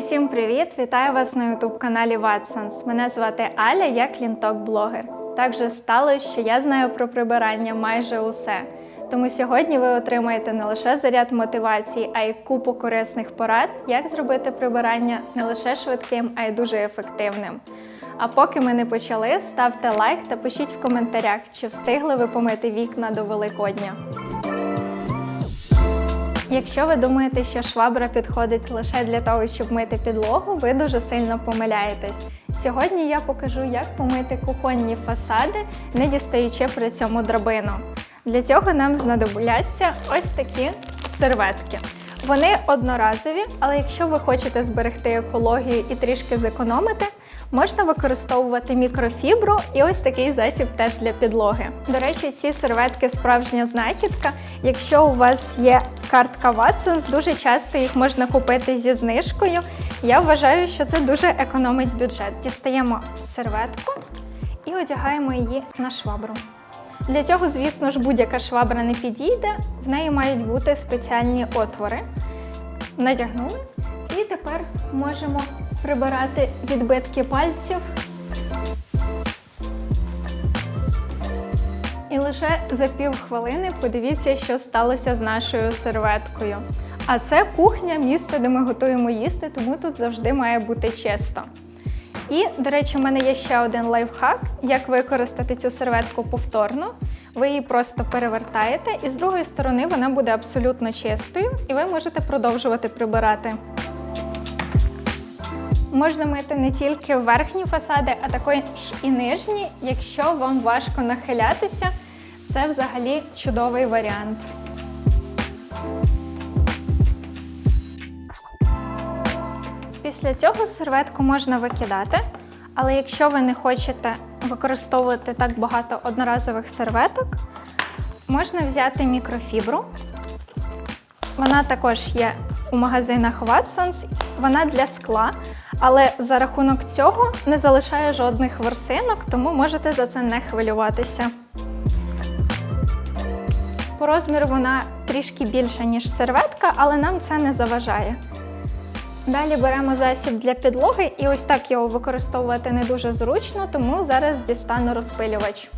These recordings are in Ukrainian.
Усім привіт! Вітаю вас на youtube каналі Watsons. Мене звати Аля, я клінток-блогер. Так же сталося, що я знаю про прибирання майже усе. Тому сьогодні ви отримаєте не лише заряд мотивації, а й купу корисних порад, як зробити прибирання не лише швидким, а й дуже ефективним. А поки ми не почали, ставте лайк та пишіть в коментарях, чи встигли ви помити вікна до Великодня. Якщо ви думаєте, що швабра підходить лише для того, щоб мити підлогу, ви дуже сильно помиляєтесь. Сьогодні я покажу, як помити кухонні фасади, не дістаючи при цьому драбину. Для цього нам знадобляться ось такі серветки. Вони одноразові, але якщо ви хочете зберегти екологію і трішки зекономити, можна використовувати мікрофібру і ось такий засіб теж для підлоги. До речі, ці серветки справжня знахідка. Якщо у вас є картка Watsons, дуже часто їх можна купити зі знижкою. Я вважаю, що це дуже економить бюджет. Дістаємо серветку і одягаємо її на швабру. Для цього, звісно ж, будь-яка швабра не підійде, в неї мають бути спеціальні отвори. Надягнули. І тепер можемо прибирати відбитки пальців. І лише за півхвилини подивіться, що сталося з нашою серветкою. А це кухня, місце, де ми готуємо їсти, тому тут завжди має бути чисто. І, до речі, у мене є ще один лайфхак, як використати цю серветку повторно. Ви її просто перевертаєте, і з другої сторони вона буде абсолютно чистою, і ви можете продовжувати прибирати. Можна мити не тільки верхні фасади, а також і нижні. Якщо вам важко нахилятися, це взагалі чудовий варіант. Після цього серветку можна викидати, але якщо ви не хочете використовувати так багато одноразових серветок, можна взяти мікрофібру. Вона також є у магазинах Watsons, вона для скла, але за рахунок цього не залишає жодних ворсинок, тому можете за це не хвилюватися. По розміру вона трішки більша, ніж серветка, але нам це не заважає. Далі беремо засіб для підлоги і ось так його використовувати не дуже зручно, тому зараз дістану розпилювач.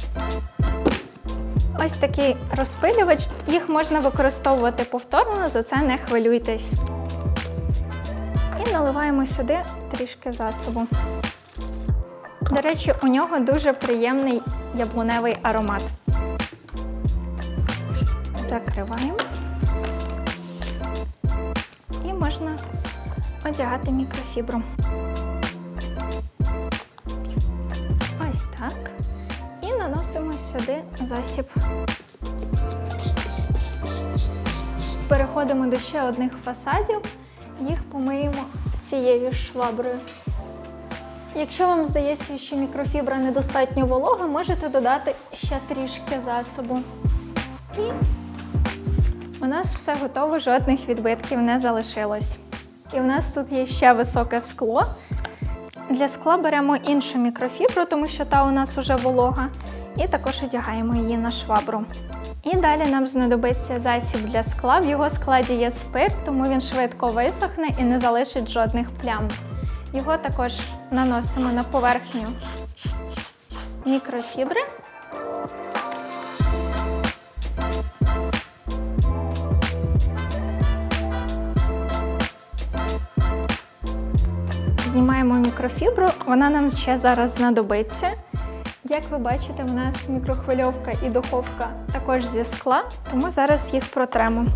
Ось такий розпилювач, їх можна використовувати повторно, за це не хвилюйтесь. Наливаємо сюди трішки засобу. До речі, у нього дуже приємний яблуневий аромат. Закриваємо. І можна одягати мікрофібру. Ось так. І наносимо сюди засіб. Переходимо до ще одних фасадів, їх помиємо цією шваброю. Якщо вам здається, що мікрофібра недостатньо волога, можете додати ще трішки засобу. І у нас все готово, жодних відбитків не залишилось. І в нас тут є ще високе скло. Для скла беремо іншу мікрофібру, тому що та у нас вже волога, і також одягаємо її на швабру. І далі нам знадобиться засіб для скла. В його складі є спирт, тому він швидко висохне і не залишить жодних плям. Його також наносимо на поверхню мікрофібри. Знімаємо мікрофібру, вона нам ще зараз знадобиться. Як ви бачите, у нас мікрохвильовка і духовка також зі скла, тому зараз їх протремо.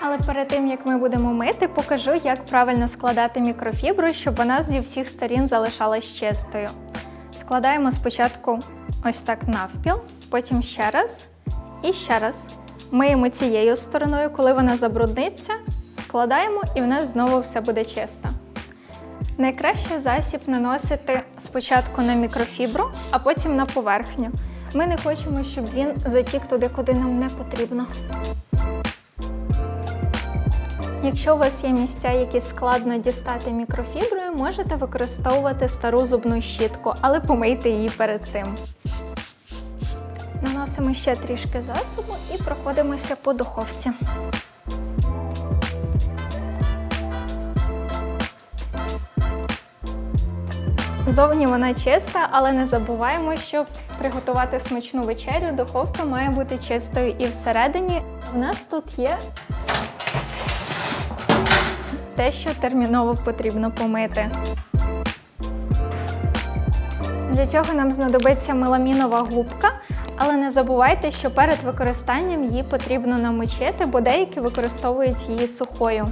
Але перед тим, як ми будемо мити, покажу, як правильно складати мікрофібру, щоб вона зі всіх сторін залишалась чистою. Складаємо спочатку ось так навпіл, потім ще раз і ще раз. Миємо цією стороною, коли вона забрудниться, складаємо і в нас знову все буде чисто. Найкраще засіб наносити спочатку на мікрофібру, а потім на поверхню. Ми не хочемо, щоб він затік туди, куди нам не потрібно. Якщо у вас є місця, які складно дістати мікрофіброю, можете використовувати стару зубну щітку, але помийте її перед цим. Наносимо ще трішки засобу і проходимося по духовці. Зовні вона чиста, але не забуваємо, що приготувати смачну вечерю духовка має бути чистою і всередині. У нас тут є те, що терміново потрібно помити. Для цього нам знадобиться меламінова губка, але не забувайте, що перед використанням її потрібно намочити, бо деякі використовують її сухою.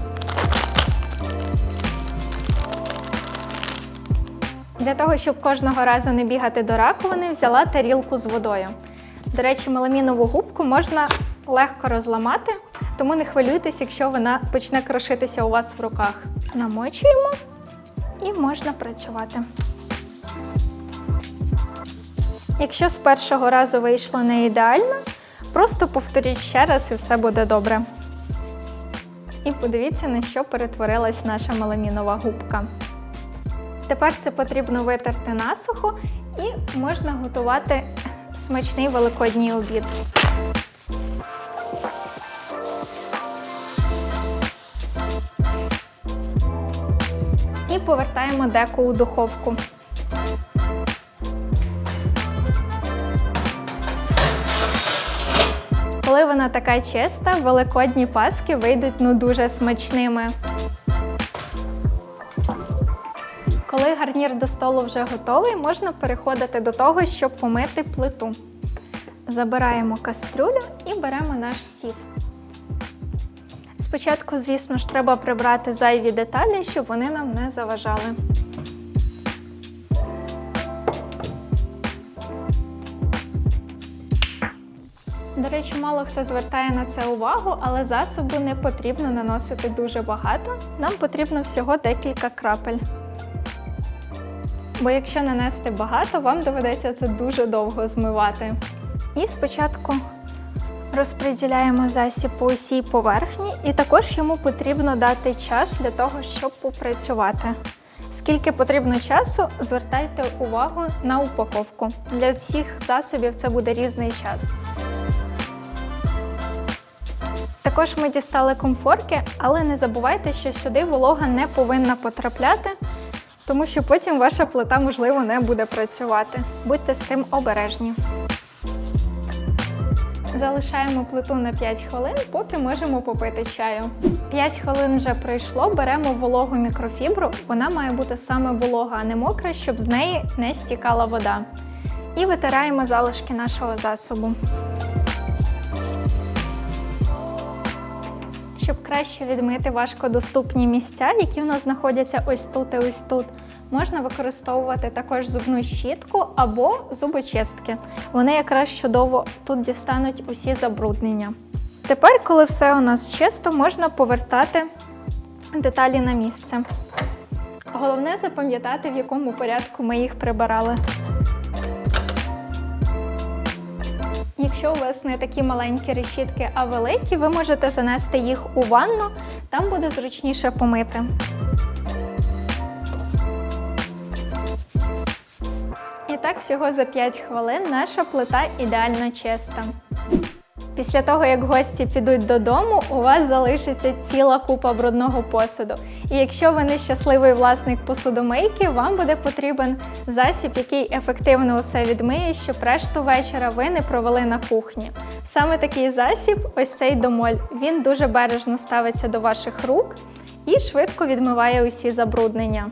Для того, щоб кожного разу не бігати до раковини, взяла тарілку з водою. До речі, меламінову губку можна легко розламати, тому не хвилюйтесь, якщо вона почне крошитися у вас в руках. Намочуємо і можна працювати. Якщо з першого разу вийшло не ідеально, просто повторіть ще раз і все буде добре. І подивіться, на що перетворилась наша меламінова губка. Тепер це потрібно витерти насухо і можна готувати смачний великодній обід. І повертаємо деко у духовку. Коли вона така чиста, великодні паски вийдуть ну дуже смачними. Коли гарнір до столу вже готовий, можна переходити до того, щоб помити плиту. Забираємо кастрюлю і беремо наш сів. Спочатку, звісно ж, треба прибрати зайві деталі, щоб вони нам не заважали. До речі, мало хто звертає на це увагу, але засобу не потрібно наносити дуже багато. Нам потрібно всього декілька крапель. Бо якщо нанести багато, вам доведеться це дуже довго змивати. І спочатку розподіляємо засіб по усій поверхні, і також йому потрібно дати час для того, щоб попрацювати. Скільки потрібно часу, звертайте увагу на упаковку. Для всіх засобів це буде різний час. Також ми дістали комфорки, але не забувайте, що сюди волога не повинна потрапляти, тому що потім ваша плита, можливо, не буде працювати. Будьте з цим обережні. Залишаємо плиту на 5 хвилин, поки можемо попити чаю. 5 хвилин вже пройшло, беремо вологу мікрофібру. Вона має бути саме волога, а не мокра, щоб з неї не стікала вода. І витираємо залишки нашого засобу. Щоб краще відмити важкодоступні місця, які в нас знаходяться ось тут і ось тут, можна використовувати також зубну щітку або зубочистки. Вони якраз чудово тут дістануть усі забруднення. Тепер, коли все у нас чисто, можна повертати деталі на місце. Головне запам'ятати, в якому порядку ми їх прибирали. Якщо у вас не такі маленькі решітки, а великі, ви можете занести їх у ванну, там буде зручніше помити. Так, всього за 5 хвилин наша плита ідеально чиста. Після того, як гості підуть додому, у вас залишиться ціла купа брудного посуду. І якщо ви не щасливий власник посудомийки, вам буде потрібен засіб, який ефективно усе відмиє, щоб решту вечора ви не провели на кухні. Саме такий засіб, ось цей домоль, він дуже бережно ставиться до ваших рук і швидко відмиває усі забруднення.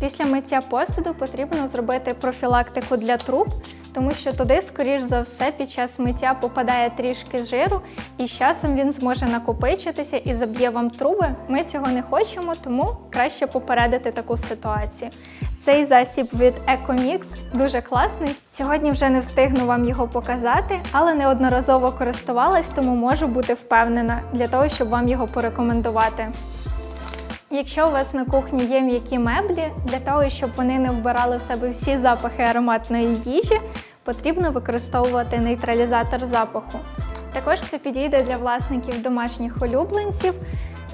Після миття посуду потрібно зробити профілактику для труб, тому що туди, скоріш за все, під час миття попадає трішки жиру, і з часом він зможе накопичитися і заб'є вам труби. Ми цього не хочемо, тому краще попередити таку ситуацію. Цей засіб від Ecomix дуже класний. Сьогодні вже не встигну вам його показати, але неодноразово користувалась, тому можу бути впевнена для того, щоб вам його порекомендувати. Якщо у вас на кухні є м'які меблі, для того, щоб вони не вбирали в себе всі запахи ароматної їжі, потрібно використовувати нейтралізатор запаху. Також це підійде для власників домашніх улюбленців.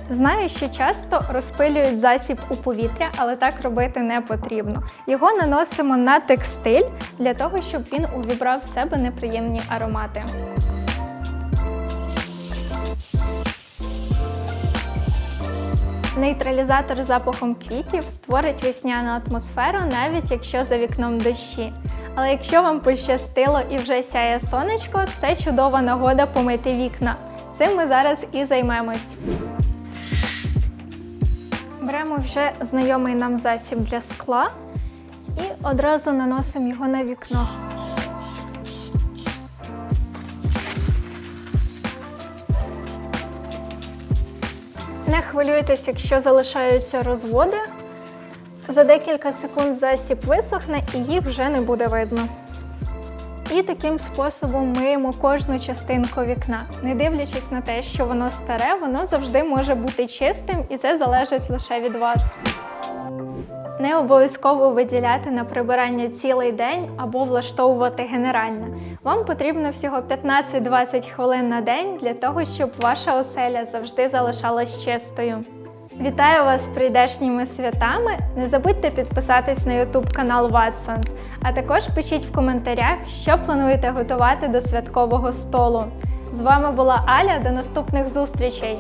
Знаю, що часто розпилюють засіб у повітря, але так робити не потрібно. Його наносимо на текстиль для того, щоб він увібрав в себе неприємні аромати. Нейтралізатор запахом квітів створить весняну атмосферу, навіть якщо за вікном дощі. Але якщо вам пощастило і вже сяє сонечко, це чудова нагода помити вікна. Цим ми зараз і займемось. Беремо вже знайомий нам засіб для скла і одразу наносимо його на вікно. Хвилюйтесь, якщо залишаються розводи. За декілька секунд засіб висохне і їх вже не буде видно. І таким способом миємо кожну частинку вікна. Не дивлячись на те, що воно старе, воно завжди може бути чистим, і це залежить лише від вас. Не обов'язково виділяти на прибирання цілий день або влаштовувати генеральне. Вам потрібно всього 15-20 хвилин на день для того, щоб ваша оселя завжди залишалась чистою. Вітаю вас з прийдешніми святами! Не забудьте підписатись на YouTube канал Watsons, а також пишіть в коментарях, що плануєте готувати до святкового столу. З вами була Аля. До наступних зустрічей!